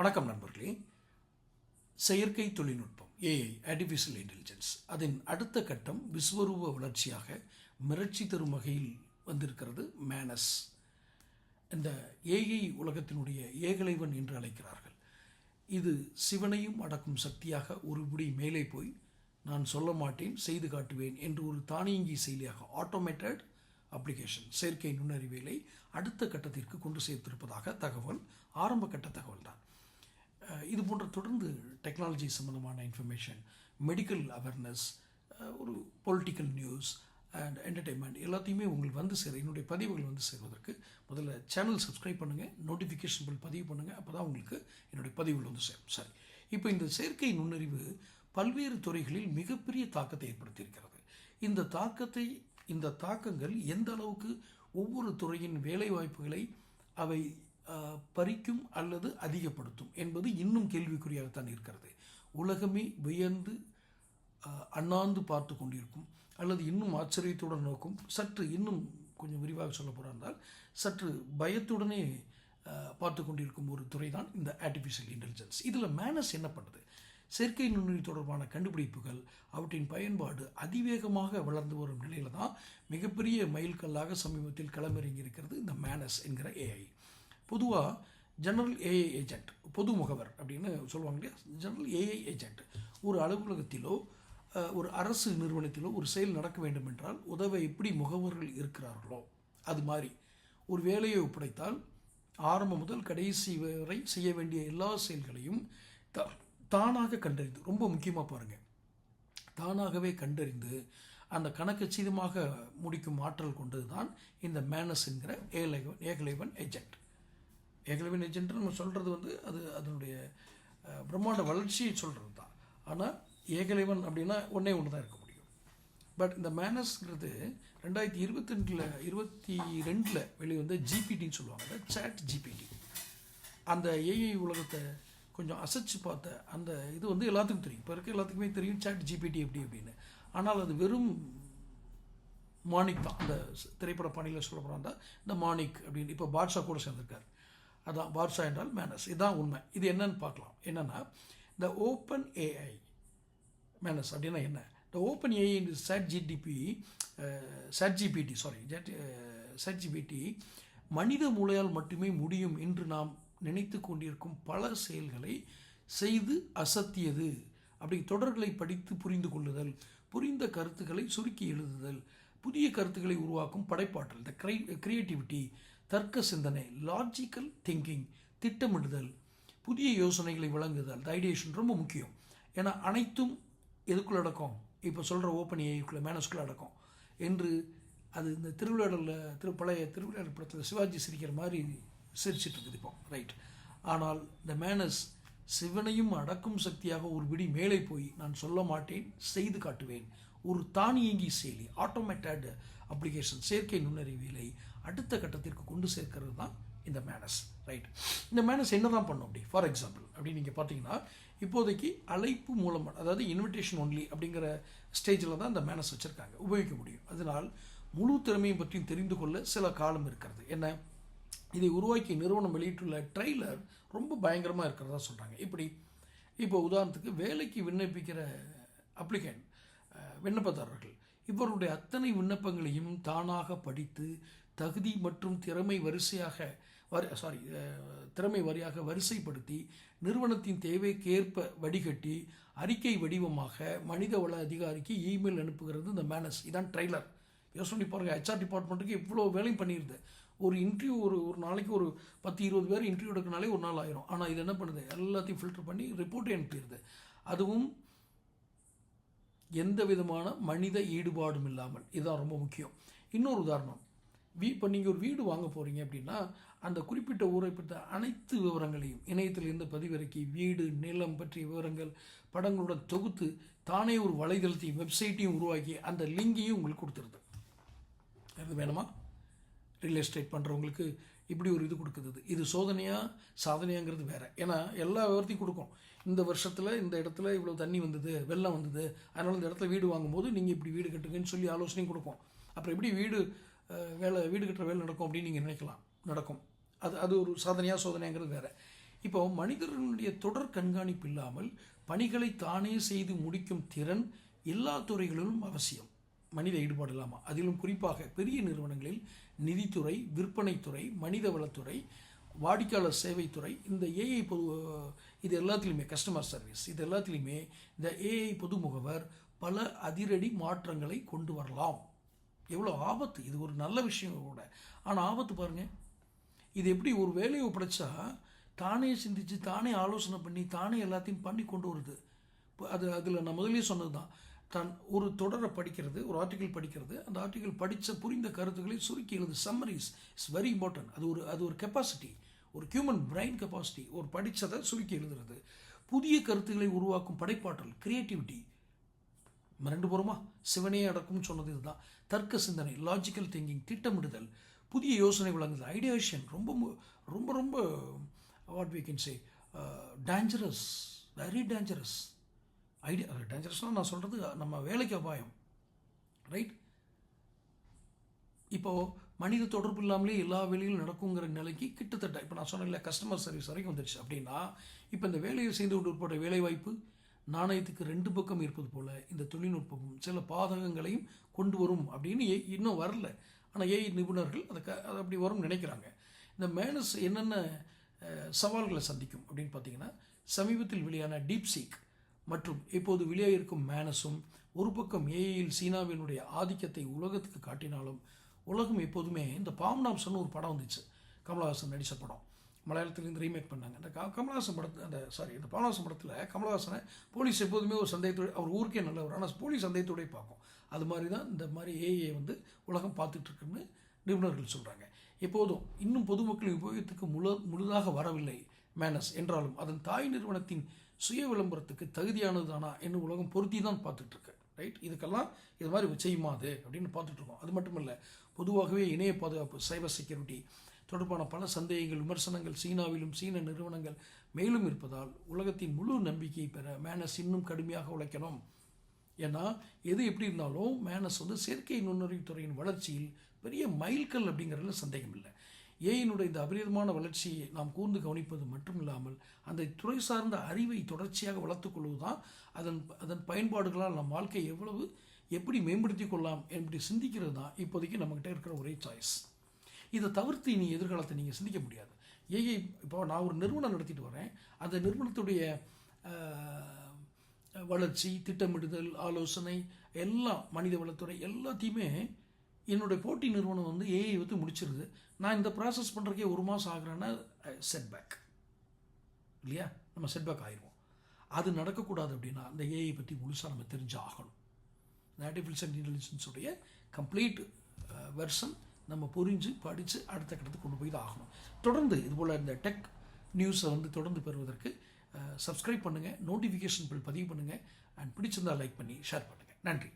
வணக்கம் நண்பர்களே. செயற்கை தொழில்நுட்பம் ஏஐ ஆர்டிஃபிஷியல் இன்டெலிஜென்ஸ் அதன் அடுத்த கட்டம் விஸ்வரூப வளர்ச்சியாக மிரட்சி தரும் வகையில் வந்திருக்கிறது மேனஸ் இந்த ஏஐ உலகத்தினுடைய ஏகலைவன் என்று அழைக்கிறார்கள். இது சிவனையும் அடக்கும் சக்தியாக ஒருபடி மேலே போய் நான் சொல்ல மாட்டேன் செய்து காட்டுவேன் என்று ஒரு தானியங்கி செயலியாக ஆட்டோமேட்டட் அப்ளிகேஷன் செயற்கை நுண்ணறிவியலை அடுத்த கட்டத்திற்கு கொண்டு சேர்த்திருப்பதாக தகவல் ஆரம்ப கட்ட தகவல் தான் இது போன்ற தொடர்ந்து டெக்னாலஜி சம்மந்தமான இன்ஃபர்மேஷன் மெடிக்கல் அவேர்னஸ் ஒரு பொலிட்டிக்கல் நியூஸ் அண்ட் என்டர்டெயின்மெண்ட் எல்லாத்தையுமே உங்களுக்கு வந்து சேர என்னுடைய பதிவுகள் வந்து சேர்வதற்கு முதல்ல சேனல் சப்ஸ்கிரைப் பண்ணுங்கள் நோட்டிஃபிகேஷன் பில் பதிவு பண்ணுங்கள் அப்போ தான் உங்களுக்கு என்னுடைய பதிவுகள் வந்து சேரும். சரி. இப்போ இந்த செயற்கை நுண்ணறிவு பல்வேறு துறைகளில் மிகப்பெரிய தாக்கத்தை ஏற்படுத்தியிருக்கிறது. இந்த தாக்கத்தை இந்த தாக்கங்கள் எந்த அளவுக்கு ஒவ்வொரு துறையின் வேலைவாய்ப்புகளை அவை பறிக்கும் அல்லது அதிகப்படுத்தும் என்பது இன்னும் கேள்விக்குறியாகத்தான் இருக்கிறது. உலகமே வியந்து அண்ணாந்து பார்த்து கொண்டிருக்கும் அல்லது இன்னும் ஆச்சரியத்துடன் நோக்கும். சற்று இன்னும் கொஞ்சம் விரிவாக சொல்ல போகிறால் சற்று பயத்துடனே பார்த்து கொண்டிருக்கும் ஒரு துறை தான் இந்த ஆர்டிஃபிஷியல் இன்டெலிஜென்ஸ் இதில் மேனஸ் என்ன பண்ணுது? செயற்கை நுண்ணறிவு தொடர்பான கண்டுபிடிப்புகள் அவற்றின் பயன்பாடு அதிவேகமாக வளர்ந்து வரும் நிலையில் தான் மிகப்பெரிய மைல்கல்லாக சமீபத்தில் களமிறங்கி இருக்கிறது இந்த மேனஸ் என்கிற ஏஐ பொதுவாக ஜெனரல் ஏஐ ஏஜென்ட் பொது முகவர் அப்படின்னு சொல்லுவாங்க இல்லையா? ஜெனரல் ஏஐ ஏஜென்ட் ஒரு அலுவலகத்திலோ ஒரு அரசு நிறுவனத்திலோ ஒரு செயல் நடக்க வேண்டும் என்றால் உதவ எப்படி முகவர்கள் இருக்கிறார்களோ அது மாதிரி. ஒரு வேலையை ஒப்படைத்தால் ஆரம்பம் முதல் கடைசி வரை செய்ய வேண்டிய எல்லா செயல்களையும் த தானாக கண்டறிந்து ரொம்ப முக்கியமாக பாருங்கள் தானாகவே கண்டறிந்து அந்த கணக்கு சீதமாக முடிக்கும் ஆற்றல் கொண்டது தான் இந்த மேனஸ் என்கிற ஏகலைவன் ஏகலைவன் ஏஜென்ட் ஏகலைவன் ஏஜென்ட் நம்ம சொல்கிறது வந்து அது அதனுடைய பிரம்மாண்ட வளர்ச்சியை சொல்கிறது தான். ஆனால் ஏகலைவன் அப்படின்னா ஒன்றே ஒன்று தான் இருக்க முடியும். பட் இந்த மேனஸ்ங்கிறது ரெண்டாயிரத்தி இருபத்தி ரெண்டில் இருபத்தி ரெண்டில் வெளிவந்த ஜிபிடின்னு சொல்லுவாங்க. சாட் ஜிபிடி அந்த ஏஐ உலகத்தை கொஞ்சம் அசைச்சு பார்த்த அந்த இது வந்து எல்லாத்துக்கும் தெரியும். இப்போ இருக்க எல்லாத்துக்குமே தெரியும் சாட் ஜிபிடி எப்படி அப்படின்னு. ஆனால் அது வெறும் மாணிக் தான். அந்த திரைப்பட பாணியில் சொல்லப்படுறாங்க இந்த மாணிக் அப்படின்னு இப்போ பாட்ஷா கூட சேர்ந்திருக்காரு. அதான் வார்சா என்றால் மேனஸ் இதுதான் உண்மை. இது என்னன்னு பார்க்கலாம். என்னென்னா இந்த ஓப்பன் ஏஐ மேனஸ் அப்படின்னா என்ன? இந்த OpenAI chat GDP ChatGPT sorry ChatGPT மனித மூளையால் மட்டுமே முடியும் என்று நாம் நினைத்து கொண்டிருக்கும் பல செயல்களை செய்து அசத்தியது. அப்படி தொடர்களை படித்து புரிந்து கொள்ளுதல் புரிந்த கருத்துக்களை சுருக்கி எழுதுதல் புதிய கருத்துக்களை உருவாக்கும் படைப்பாற்றல் இந்த கிரை கிரியேட்டிவிட்டி தர்க்க சிந்தனை லாஜிக்கல் திங்கிங் திட்டமிடுதல் புதிய யோசனைகளை வழங்குதல் ஐடியேஷன் ரொம்ப முக்கியம். ஏன்னா அனைத்தும் எதுக்குள்ள அடக்கம்? இப்போ சொல்கிற ஓப்பன் ஏஐக்குள்ளே மேனஸ்குள்ளே அடக்கம். என்று அது இந்த திருவிழாடலில் திரு பழைய திருவிழாடல் படத்தில் சிவாஜி சிரிக்கிற மாதிரி சிரிச்சிட்டு இருக்குது இப்போ. ரைட் ஆனால் இந்த மேனஸ் சிவனையும் அடக்கும் சக்தியாக ஒரு விடி மேலே போய் நான் சொல்ல மாட்டேன் செய்து காட்டுவேன். ஒரு தானியங்கி செயலி ஆட்டோமேட்டட் அப்ளிகேஷன் செயற்கை நுண்ணறிவியலை அடுத்த கட்டத்திற்கு கொண்டு சேர்க்கிறது தான் இந்த மேனஸ் ரைட் இந்த மேனஸ் என்ன தான் பண்ணும் அப்படி? ஃபார் எக்ஸாம்பிள் அப்படி நீங்கள் பார்த்தீங்கன்னா இப்போதைக்கு அழைப்பு மூலமாக அதாவது இன்விடேஷன் ஒன்லி அப்படிங்கிற ஸ்டேஜில் தான் இந்த மேனஸ் வச்சுருக்காங்க. உபயோகிக்க முடியும். அதனால் முழு திறமையும் பற்றியும் தெரிந்து கொள்ள சில காலம் இருக்கிறது. என்ன? இதை உருவாக்கிய நிறுவனம் வெளியிட்டுள்ள ட்ரெய்லர் ரொம்ப பயங்கரமாக இருக்கிறதா சொல்கிறாங்க இப்படி இப்போ உதாரணத்துக்கு வேலைக்கு விண்ணப்பிக்கிற அப்ளிகேண்ட் விண்ணப்பதாரர்கள் இவருடைய அத்தனை விண்ணப்பங்களையும் தானாக படித்து தகுதி மற்றும் திறமை வரிசையாக வரி சாரி திறமை வரியாக வரிசைப்படுத்தி நிறுவனத்தின் தேவைக்கேற்ப வடிகட்டி அறிக்கை வடிவமாக மனிதவள அதிகாரிக்கு இமெயில் அனுப்புகிறது இந்த மேனஸ் இதான் ட்ரெய்லர் யோசனை பாருங்கள் ஹெச்ஆர் டிபார்ட்மெண்ட்டுக்கு இவ்வளோ வேலையும் பண்ணிடுது ஒரு இன்டர்வியூ ஒரு ஒரு நாளைக்கு ஒரு பத்து இருபது பேர் இன்டர்வியூ எடுக்கனாலே ஒரு நாள் ஆயிரும். ஆனால் இது என்ன பண்ணுது? எல்லாத்தையும் ஃபில்டர் பண்ணி ரிப்போர்ட்டே அனுப்பிடுது. அதுவும் எந்த விதமான மனித ஈடுபாடும் இல்லாமல். இதுதான் ரொம்ப முக்கியம். இன்னொரு உதாரணம். வீ இப்போ நீங்கள் ஒரு வீடு வாங்க போகிறீங்க அப்படின்னா அந்த குறிப்பிட்ட ஊரை பற்றி அனைத்து விவரங்களையும் இணையத்திலிருந்து பதிவிறக்கி வீடு நிலம் பற்றிய விவரங்கள் படங்களுடன் தொகுத்து தானே ஒரு வலைதளத்தையும் வெப்சைட்டையும் உருவாக்கி அந்த லிங்கையும் உங்களுக்கு கொடுத்துருது. அது வேணுமா? ரியல் எஸ்டேட் பண்ணுறவங்களுக்கு இப்படி ஒரு இது கொடுக்குது. இது சோதனையாக சாதனையாங்கிறது வேறு. ஏன்னா எல்லா விவரத்தையும் கொடுக்கும். இந்த வருஷத்தில் இந்த இடத்துல இவ்வளோ தண்ணி வந்தது வெள்ளம் வந்தது அதனால் இந்த இடத்துல வீடு வாங்கும்போது நீங்கள் இப்படி வீடு கட்டுங்கன்னு சொல்லி ஆலோசனையும் கொடுப்போம். அப்புறம் எப்படி வீடு வேலை வீடு கட்டுற வேலை நடக்கும் அப்படின்னு நீங்கள் நினைக்கலாம். நடக்கும். அது அது ஒரு சாதனையாக சோதனைங்கிறது வேறு. இப்போ மனிதர்களுடைய தொடர் கண்காணிப்பு இல்லாமல் பணிகளை தானே செய்து முடிக்கும் திறன் எல்லா துறைகளிலும் அவசியம். மனித ஈடுபாடு இல்லாமல் அதிலும் குறிப்பாக பெரிய நிறுவனங்களில் நிதித்துறை விற்பனைத்துறை மனிதவளத்துறை வாடிக்கையாளர் சேவைத்துறை இந்த ஏஐ பொது இது எல்லாத்துலேயுமே கஸ்டமர் சர்வீஸ் இது எல்லாத்துலேயுமே இந்த ஏஐ பொது முகவர் பல அதிரடி மாற்றங்களை கொண்டு வரலாம். எவ்வளோ ஆபத்து இது ஒரு நல்ல விஷயம் கூட. ஆனால் ஆபத்து பாருங்கள் இது எப்படி ஒரு வேலையை ஒப்படைச்சா தானே சிந்திச்சு தானே ஆலோசனை பண்ணி தானே எல்லாத்தையும் பண்ணி கொண்டு வருது. இப்போ அது அதில் நான் முதலே சொன்னது தான் தான் ஒரு தொடரை படிக்கிறது ஒரு ஆர்டிக்கல் படிக்கிறது. அந்த ஆர்டிக்கல் படித்த புரிந்த கருத்துக்களை சுருக்கி எழுது. சம்மரிஸ் இட்ஸ் வெரி இம்பார்ட்டன்ட் அது ஒரு அது ஒரு கெப்பாசிட்டி ஒரு ஹியூமன் பிரைன் கெப்பாசிட்டி ஒரு படித்ததை சுருக்கி எழுதுறது. புதிய கருத்துக்களை உருவாக்கும் படைப்பாற்றல் கிரியேட்டிவிட்டி ரெண்டு புறமா சிவனே அடக்கும்னு சொன்னது இதுதான். தர்க்க சிந்தனை லாஜிக்கல் திங்கிங் திட்டமிடுதல். புதிய யோசனை வழங்குதல் ஐடியேஷன் ரொம்ப ரொம்ப ரொம்ப what we can say dangerous very dangerous idea டேஞ்சரஸ்னால் நான் சொல்கிறது நம்ம வேலைக்கு அபாயம். ரைட் இப்போது மனித தொடர்பு இல்லாமலே எல்லா வேலைகளும் நடக்குங்கிற நிலைக்கு கிட்டத்தட்ட இப்போ நான் சொன்னேன்ல கஸ்டமர் சர்வீஸ் வரைக்கும் வந்துடுச்சு அப்படின்னா இப்போ இந்த வேலையை செய்து கொண்டு உட்பட வேலைவாய்ப்பு நாணயத்துக்கு ரெண்டு பக்கம் இருப்பது போல் இந்த தொழில்நுட்பமும் சில பாதகங்களையும் கொண்டு வரும் அப்படின்னு ஏ- இன்னும் வரல. ஆனால் ஏஐ நிபுணர்கள் அதை க அது அப்படி வரும்னு நினைக்கிறாங்க. இந்த மேனஸ் என்னென்ன சவால்களை சந்திக்கும் அப்படின்னு பார்த்தீங்கன்னா சமீபத்தில் வெளியான டீப் சீக் மற்றும் இப்போது வெளியே இருக்கும் மேனஸும் ஒரு பக்கம் ஏஐயில் சீனாவினுடைய ஆதிக்கத்தை உலகத்துக்கு காட்டினாலும் உலகம் எப்போதுமே இந்த பாம்னாப்ஸ்னு ஒரு படம் வந்துச்சு. கமலஹாசன் நடித்த படம். மலையாளத்துலேருந்து ரீமேக் பண்ணாங்க. அந்த கமலஹாசன் படத்தில் அந்த சாரி இந்த பாமனாசன் படத்தில் கமலஹாசனை போலீஸ் எப்போதுமே ஒரு சந்தேகத்தோடு அவர் ஊருக்கே நல்லவர். ஆனால் போலீஸ் சந்தேகத்தோடய பார்க்கும். அது மாதிரி தான் இந்த மாதிரி ஏஐயை வந்து உலகம் பார்த்துட்ருக்குன்னு நிபுணர்கள் சொல்கிறாங்க எப்போதும் இன்னும் பொதுமக்களின் உபயோகத்துக்கு முழு முழுதாக வரவில்லை மேனஸ். என்றாலும் அதன் தாய் நிறுவனத்தின் சுய விளம்பரத்துக்கு தகுதியானதுதானா என்று உலகம் பொருத்தி தான் பார்த்துட்டு இருக்கு ரைட் இதுக்கெல்லாம் இது மாதிரி செய்யுமா அது அப்படின்னு பார்த்துட்டு இருக்கோம் அது மட்டும் இல்லை பொதுவாகவே இணைய பாதுகாப்பு சைபர் செக்யூரிட்டி தொடர்பான பல சந்தேகங்கள் விமர்சனங்கள் சீனாவிலும் சீன நிறுவனங்கள் மேலும் இருப்பதால் உலகத்தின் முழு நம்பிக்கையை பெற மேனஸ் இன்னும் கடுமையாக உழைக்கணும். ஏன்னா எது எப்படி இருந்தாலும் மேனஸ் வந்து செயற்கை நுண்ணறிவு துறையின் வளர்ச்சியில் பெரிய மைல்கல் அப்படிங்கிறதுல சந்தேகம் இல்லை ஏயினுடைய இந்த அபரிதமான வளர்ச்சியை நாம் கூர்ந்து கவனிப்பது மட்டும் இல்லாமல் அந்த துறை சார்ந்த அறிவை தொடர்ச்சியாக வளர்த்துக் கொள்வதுதான் அதன் அதன் பயன்பாடுகளால் நம் வாழ்க்கையை எவ்வளவு எப்படி மேம்படுத்திக் கொள்ளலாம் எப்படி சிந்திக்கிறது தான் இப்போதைக்கு நம்மகிட்ட இருக்கிற ஒரே சாய்ஸ் இதை தவிர்த்து இனி எதிர்காலத்தை நீங்கள் சிந்திக்க முடியாது. ஏஐ இப்போ நான் ஒரு நிறுவனம் நடத்திட்டு வரேன். அந்த நிறுவனத்துடைய வளர்ச்சி திட்டமிடுதல் ஆலோசனை எல்லாம் மனித வளத்துறை எல்லாத்தையுமே என்னுடைய போட்டி நிறுவனம் வந்து ஏஐ வந்து முடிச்சிருது. நான் இந்த ப்ராசஸ் பண்ணுறக்கே ஒரு மாதம் ஆகுறேன்னா செட்பேக் இல்லையா? நம்ம செட்பேக் ஆயிடுவோம் அது நடக்கக்கூடாது அப்படின்னா அந்த ஏஐ பற்றி முழுசாக நம்ம தெரிஞ்சு ஆகணும். ஆர்டிஃபிஷியல் இன்டெலிஜென்ஸுடைய கம்ப்ளீட் வெர்ஷன் நம்ம புரிஞ்சு படித்து அடுத்த கட்டத்துக்கு கொண்டு போய் தான் ஆகணும். தொடர்ந்து இதுபோல் இந்த டெக் நியூஸை வந்து தொடர்ந்து பெறுவதற்கு சப்ஸ்கிரைப் பண்ணுங்கள் நோட்டிஃபிகேஷன் பில் பதிவு பண்ணுங்கள் அண்ட் பிடிச்சிருந்தா லைக் பண்ணி ஷேர் பண்ணுங்கள் நன்றி.